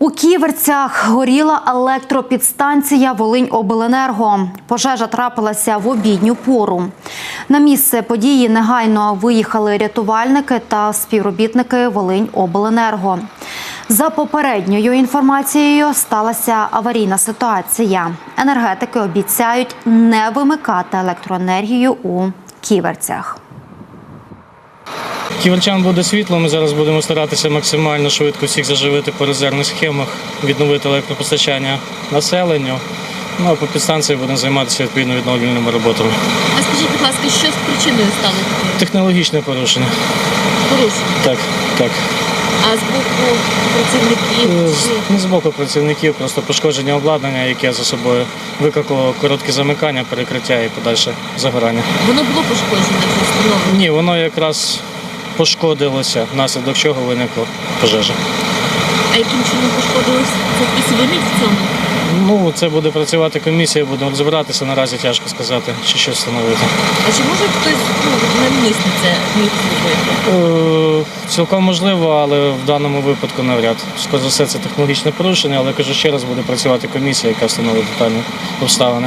У Ківерцях горіла електропідстанція Волиньобленерго. Пожежа трапилася в обідню пору. На місце події негайно виїхали рятувальники та співробітники Волиньобленерго. За попередньою інформацією сталася аварійна ситуація. Енергетики обіцяють не вимикати електроенергію у Ківерцях. Ківерчан буде світло. Ми зараз будемо старатися максимально швидко всіх заживити по резервних схемах, відновити електропостачання населенню. Ну а по підстанції будемо займатися відповідно відновлювальними роботами. А скажіть, будь ласка, що з причиною стало такої Технологічне порушення. порушення? Так, так. А з боку працівників Е, з- Не з боку працівників, просто пошкодження обладнання, яке за собою викликало коротке замикання, перекриття і подальше загорання. воно було пошкоджене? Ні, воно якраз пошкодилося, внаслідок чого виникла пожежа. А яким чином пошкодилось? Це винник в цьому? Ну, це буде працювати комісія, будемо розбиратися. Наразі тяжко сказати, чи щось встановити. А чи може хтось ну, навмисно це міг зробити? Е, Цілком можливо, але в даному випадку навряд. Скоріше за все, це технологічне порушення, але кажу ще раз буде працювати комісія, яка встановить детальні обставини.